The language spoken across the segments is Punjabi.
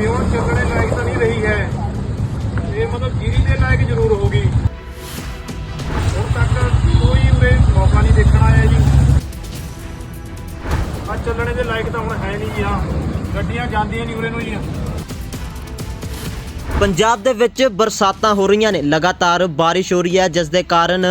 ਵੀ ਹੁਣ ਚੱਲਣੇ ਲਾਇਕ ਤਾਂ ਨਹੀਂ ਰਹੀ ਹੈ। ਇਹ ਮਤਲਬ ਜੀਰੀ ਦੇ ਲਾਇਕ ਜ਼ਰੂਰ ਹੋ ਗਈ ਹੁਣ ਤੱਕ ਕੋਈ ਉਰੇ ਮੌਕਾ ਨਹੀਂ ਦੇਖਣ ਆਇਆ ਜੀ। ਆ ਚੱਲਣੇ ਦੇ ਲਾਇਕ ਤਾਂ ਹੁਣ ਹੈ ਨਹੀਂ ਜੀ, ਹਾਂ। ਗੱਡੀਆਂ ਜਾਂਦੀਆਂ ਨਹੀਂ ਉਰੇ ਨੂੰ ਜੀ। ਪੰਜਾਬ ਦੇ ਵਿੱਚ ਬਰਸਾਤਾਂ ਹੋ ਰਹੀਆਂ ਨੇ। ਲਗਾਤਾਰ ਬਾਰਿਸ਼ ਹੋ ਰਹੀ ਹੈ, ਜਿਸ ਦੇ ਕਾਰਨ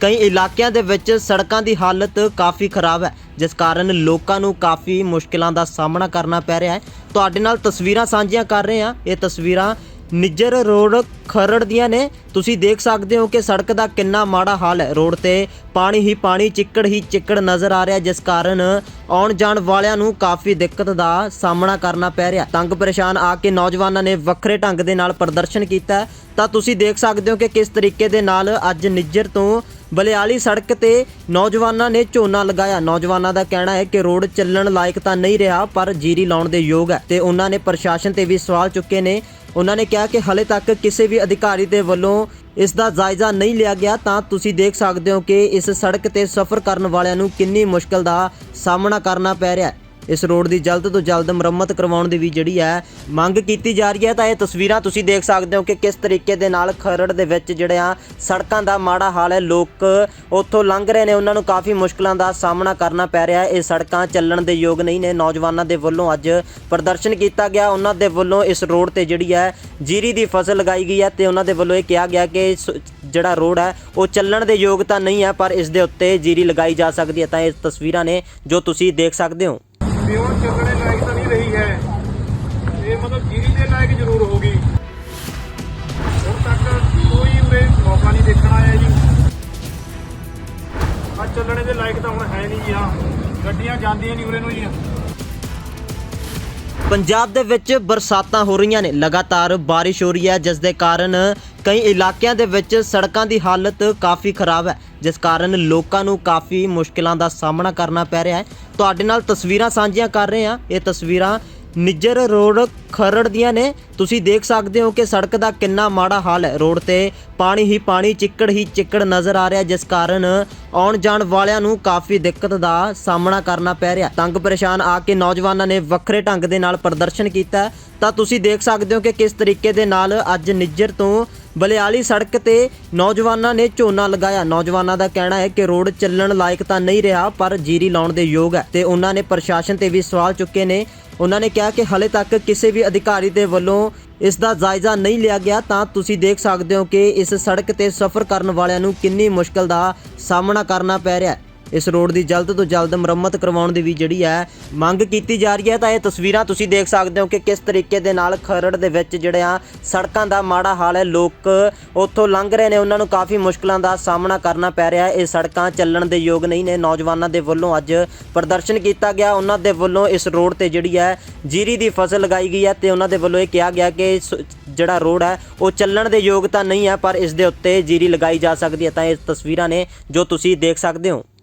ਕਈ ਇਲਾਕਿਆਂ ਦੇ ਵਿੱਚ ਸੜਕਾਂ ਦੀ ਹਾਲਤ ਕਾਫੀ ਖਰਾਬ ਹੈ, ਜਿਸ ਕਾਰਨ ਲੋਕਾਂ ਨੂੰ ਕਾਫੀ ਮੁਸ਼ਕਲਾਂ ਦਾ ਸਾਹਮਣਾ ਕਰਨਾ ਪੈ ਰਿਹਾ ਹੈ। ਤੁਹਾਡੇ ਨਾਲ ਤਸਵੀਰਾਂ ਸਾਂਝੀਆਂ ਕਰ ਰਹੇ ਹਾਂ। ਇਹ ਤਸਵੀਰਾਂ ਨਿੱਜਰ ਰੋਡ ਖਰੜ ਦੀਆਂ ਨੇ। ਤੁਸੀਂ ਦੇਖ ਸਕਦੇ ਹੋ ਕਿ ਸੜਕ ਦਾ ਕਿੰਨਾ ਮਾੜਾ ਹਾਲ ਹੈ। ਰੋਡ ਤੇ ਪਾਣੀ ਹੀ ਪਾਣੀ, ਚਿੱਕੜ ਹੀ ਚਿੱਕੜ ਨਜ਼ਰ ਆ ਰਿਹਾ। ਜਿਸ ਕਾਰਨ ਆਉਣ ਜਾਣ ਵਾਲਿਆਂ ਨੂੰ ਕਾਫੀ ਦਿੱਕਤ ਦਾ ਸਾਹਮਣਾ ਕਰਨਾ ਪੈ ਰਿਹਾ। ਤੰਗ ਪਰੇਸ਼ਾਨ ਆ ਕੇ ਨੌਜਵਾਨਾਂ ਨੇ ਵੱਖਰੇ ਢੰਗ ਦੇ ਨਾਲ ਪ੍ਰਦਰਸ਼ਨ ਕੀਤਾ। ਤਾਂ ਤੁਸੀਂ ਦੇਖ ਸਕਦੇ ਹੋ ਕਿ ਕਿਸ ਤਰੀਕੇ ਦੇ ਨਾਲ ਅੱਜ ਨਿੱਜਰ ਤੋਂ ਬਲਿਆਲੀ ਸੜਕ ਤੇ ਨੌਜਵਾਨਾਂ ਨੇ ਝੋਨਾ ਲਗਾਇਆ। ਨੌਜਵਾਨਾਂ ਦਾ ਕਹਿਣਾ ਹੈ ਕਿ ਰੋਡ ਚੱਲਣ ਲਾਇਕ ਤਾਂ ਨਹੀਂ ਰਿਹਾ, ਪਰ ਜੀਰੀ ਲਾਉਣ ਦੇ ਯੋਗ ਹੈ। ਤੇ ਉਹਨਾਂ ਨੇ ਪ੍ਰਸ਼ਾਸਨ ਤੇ ਵੀ ਸਵਾਲ ਚੁੱਕੇ ਨੇ। ਉਹਨਾਂ ਨੇ ਕਿਹਾ ਕਿ ਹਲੇ ਤੱਕ ਕਿਸੇ ਵੀ ਅਧਿਕਾਰੀ ਦੇ ਵੱਲੋਂ ਇਸ ਦਾ ਜਾਇਜ਼ਾ ਨਹੀਂ ਲਿਆ ਗਿਆ। ਤਾਂ ਤੁਸੀਂ ਦੇਖ ਸਕਦੇ ਹੋ ਕਿ ਇਸ ਸੜਕ ਤੇ ਸਫ਼ਰ ਕਰਨ ਵਾਲਿਆਂ ਨੂੰ ਕਿੰਨੀ ਮੁਸ਼ਕਲ ਦਾ ਸਾਹਮਣਾ ਕਰਨਾ ਪੈ ਰਿਹਾ ਹੈ। ਇਸ ਰੋਡ ਦੀ ਜਲਦ ਤੋਂ ਜਲਦ ਮੁਰੰਮਤ ਕਰਵਾਉਣ ਦੀ ਵੀ ਜਿਹੜੀ ਹੈ ਮੰਗ ਕੀਤੀ ਜਾ ਰਹੀ ਹੈ। ਤਾਂ ਇਹ ਤਸਵੀਰਾਂ ਤੁਸੀਂ ਦੇਖ ਸਕਦੇ ਹੋ ਕਿ ਕਿਸ ਤਰੀਕੇ ਦੇ ਨਾਲ ਖਰੜ ਦੇ ਵਿੱਚ ਜਿਹੜੇ ਆ ਸੜਕਾਂ ਦਾ ਮਾੜਾ ਹਾਲ ਹੈ। ਲੋਕ ਉੱਥੋਂ ਲੰਘ ਰਹੇ ਨੇ। ਉਹਨਾਂ ਨੂੰ ਕਾਫੀ ਮੁਸ਼ਕਲਾਂ ਦਾ ਸਾਹਮਣਾ ਕਰਨਾ ਪੈ ਰਿਹਾ ਹੈ। ਇਹ ਸੜਕਾਂ ਚੱਲਣ ਦੇ ਯੋਗ ਨਹੀਂ ਨੇ। ਨੌਜਵਾਨਾਂ ਦੇ ਵੱਲੋਂ ਅੱਜ ਪ੍ਰਦਰਸ਼ਨ ਕੀਤਾ ਗਿਆ। ਉਹਨਾਂ ਦੇ ਵੱਲੋਂ ਇਸ ਰੋਡ ਤੇ ਜਿਹੜੀ ਹੈ ਜੀਰੀ ਦੀ ਫਸਲ ਲਗਾਈ ਗਈ ਹੈ ਤੇ ਉਹਨਾਂ ਦੇ ਵੱਲੋਂ ਇਹ ਕਿਹਾ ਗਿਆ ਕਿ ਇਸ ਜਿਹੜਾ ਰੋਡ ਹੈ, ਉਹ ਚੱਲਣ ਦੇ ਯੋਗ ਤਾਂ ਨਹੀਂ ਹੈ, ਪਰ ਇਸ ਦੇ ਉੱਤੇ ਜੀਰੀ ਲਗਾਈ ਜਾ ਸਕਦੀ ਹੈ। ਤਾਂ ਇਹ ਤਸਵੀਰਾਂ ਨੇ ਜੋ ਤੁਸੀਂ ਦੇਖ ਸਕਦੇ ਹੋ। ਵੀ ਹੁਣ ਚੱਲਣੇ ਲਾਇਕ ਤਾਂ ਨਹੀਂ ਰਹੀ ਹੈ। ਇਹ ਮਤਲਬ ਜੀਰੀ ਦੇ ਲਾਇਕ ਜ਼ਰੂਰ ਹੋਗੀ ਹੁਣ ਤੱਕ ਕੋਈ ਉਰੇ ਮੌਕਾ ਨਹੀਂ ਦੇਖਣ ਆਇਆ ਜੀ। ਆ ਚੱਲਣੇ ਦੇ ਲਾਇਕ ਤਾਂ ਹੁਣ ਹੈ ਨਹੀਂ ਜੀ, ਹਾਂ। ਗੱਡੀਆਂ ਜਾਂਦੀਆਂ ਨਹੀਂ ਉਰੇ ਨੂੰ ਜੀ। ਪੰਜਾਬ ਦੇ ਵਿੱਚ ਬਰਸਾਤਾਂ ਹੋ ਰਹੀਆਂ ਨੇ। ਲਗਾਤਾਰ ਬਾਰਿਸ਼ ਹੋ ਰਹੀ ਹੈ, ਜਿਸ ਦੇ ਕਾਰਨ ਕਈ ਇਲਾਕਿਆਂ ਦੇ ਵਿੱਚ ਸੜਕਾਂ ਦੀ ਹਾਲਤ ਕਾਫੀ ਖਰਾਬ ਹੈ। ਜਿਸ ਕਾਰਨ ਲੋਕਾਂ ਨੂੰ ਕਾਫੀ ਮੁਸ਼ਕਲਾਂ ਦਾ ਸਾਹਮਣਾ ਕਰਨਾ ਪੈ ਰਿਹਾ ਹੈ। ਤੁਹਾਡੇ ਨਾਲ ਤਸਵੀਰਾਂ ਸਾਂਝੀਆਂ ਕਰ ਰਹੇ ਹਾਂ। ਇਹ ਤਸਵੀਰਾਂ ਨਿੱਜਰ ਰੋਡ ਖਰੜ ਦੀਆਂ ਨੇ। ਤੁਸੀਂ ਦੇਖ ਸਕਦੇ ਹੋ ਕਿ ਸੜਕ ਦਾ ਕਿੰਨਾ ਮਾੜਾ ਹਾਲ ਹੈ। ਰੋਡ ਤੇ ਪਾਣੀ ਹੀ ਪਾਣੀ, ਚਿੱਕੜ ਹੀ ਚਿੱਕੜ ਨਜ਼ਰ ਆ ਰਿਹਾ। ਜਿਸ ਕਾਰਨ ਆਉਣ ਜਾਣ ਵਾਲਿਆਂ ਨੂੰ ਕਾਫੀ ਦਿੱਕਤ ਦਾ ਸਾਹਮਣਾ ਕਰਨਾ ਪੈ ਰਿਹਾ। ਤੰਗ ਪਰੇਸ਼ਾਨ ਆ ਕੇ ਨੌਜਵਾਨਾਂ ਨੇ ਵੱਖਰੇ ਢੰਗ ਦੇ ਨਾਲ ਪ੍ਰਦਰਸ਼ਨ ਕੀਤਾ। ਤਾਂ ਤੁਸੀਂ ਦੇਖ ਸਕਦੇ ਹੋ ਕਿ ਕਿਸ ਤਰੀਕੇ ਦੇ ਨਾਲ ਅੱਜ ਨਿੱਜਰ ਤੋਂ ਬਲਿਆਲੀ ਸੜਕ ਤੇ ਨੌਜਵਾਨਾਂ ਨੇ ਝੋਨਾ ਲਗਾਇਆ। ਨੌਜਵਾਨਾਂ ਦਾ ਕਹਿਣਾ ਹੈ ਕਿ ਰੋਡ ਚੱਲਣ ਲਾਇਕ ਤਾਂ ਨਹੀਂ ਰਿਹਾ, ਪਰ ਜੀਰੀ ਲਾਉਣ ਦੇ ਯੋਗ ਹੈ। ਤੇ ਉਹਨਾਂ ਨੇ ਪ੍ਰਸ਼ਾਸਨ ਤੇ ਵੀ ਸਵਾਲ ਚੁੱਕੇ ਨੇ। ਉਹਨਾਂ ਨੇ ਕਿਹਾ ਕਿ ਹਲੇ ਤੱਕ ਕਿਸੇ ਵੀ ਅਧਿਕਾਰੀ ਦੇ ਵੱਲੋਂ ਇਸ ਦਾ ਜਾਇਜ਼ਾ ਨਹੀਂ ਲਿਆ ਗਿਆ। ਤਾਂ ਤੁਸੀਂ ਦੇਖ ਸਕਦੇ ਹੋ ਕਿ ਇਸ ਸੜਕ ਤੇ ਸਫ਼ਰ ਕਰਨ ਵਾਲਿਆਂ ਨੂੰ ਕਿੰਨੀ ਮੁਸ਼ਕਲ ਦਾ ਸਾਹਮਣਾ ਕਰਨਾ ਪੈ ਰਿਹਾ ਹੈ। ਇਸ ਰੋਡ ਦੀ ਜਲਦ ਤੋਂ ਜਲਦ ਮੁਰੰਮਤ ਕਰਵਾਉਣ ਦੀ ਵੀ ਜਿਹੜੀ ਹੈ ਮੰਗ ਕੀਤੀ ਜਾ ਰਹੀ ਹੈ। ਤਾਂ ਇਹ ਤਸਵੀਰਾਂ ਤੁਸੀਂ ਦੇਖ ਸਕਦੇ ਹੋ ਕਿ ਕਿਸ ਤਰੀਕੇ ਦੇ ਨਾਲ ਖਰੜ ਦੇ ਵਿੱਚ ਜਿਹੜੇ ਆ ਸੜਕਾਂ ਦਾ ਮਾੜਾ ਹਾਲ ਹੈ। ਲੋਕ ਉੱਥੋਂ ਲੰਘ ਰਹੇ ਨੇ। ਉਹਨਾਂ ਨੂੰ ਕਾਫੀ ਮੁਸ਼ਕਲਾਂ ਦਾ ਸਾਹਮਣਾ ਕਰਨਾ ਪੈ ਰਿਹਾ ਹੈ। ਇਹ ਸੜਕਾਂ ਚੱਲਣ ਦੇ ਯੋਗ ਨਹੀਂ ਨੇ। ਨੌਜਵਾਨਾਂ ਦੇ ਵੱਲੋਂ ਅੱਜ ਪ੍ਰਦਰਸ਼ਨ ਕੀਤਾ ਗਿਆ। ਉਹਨਾਂ ਦੇ ਵੱਲੋਂ ਇਸ ਰੋਡ ਤੇ ਜਿਹੜੀ ਹੈ ਜੀਰੀ ਦੀ ਫਸਲ ਲਗਾਈ ਗਈ ਹੈ ਤੇ ਉਹਨਾਂ ਦੇ ਵੱਲੋਂ ਇਹ ਕਿਹਾ ਗਿਆ ਕਿ ਇਸ ਜਿਹੜਾ ਰੋਡ ਹੈ, ਉਹ ਚੱਲਣ ਦੇ ਯੋਗ ਤਾਂ ਨਹੀਂ ਹੈ, ਪਰ ਇਸ ਦੇ ਉੱਤੇ ਜੀਰੀ ਲਗਾਈ ਜਾ ਸਕਦੀ ਹੈ। ਤਾਂ ਇਹ ਤਸਵੀਰਾਂ ਨੇ ਜੋ ਤੁਸੀਂ ਦੇਖ ਸਕਦੇ ਹੋ।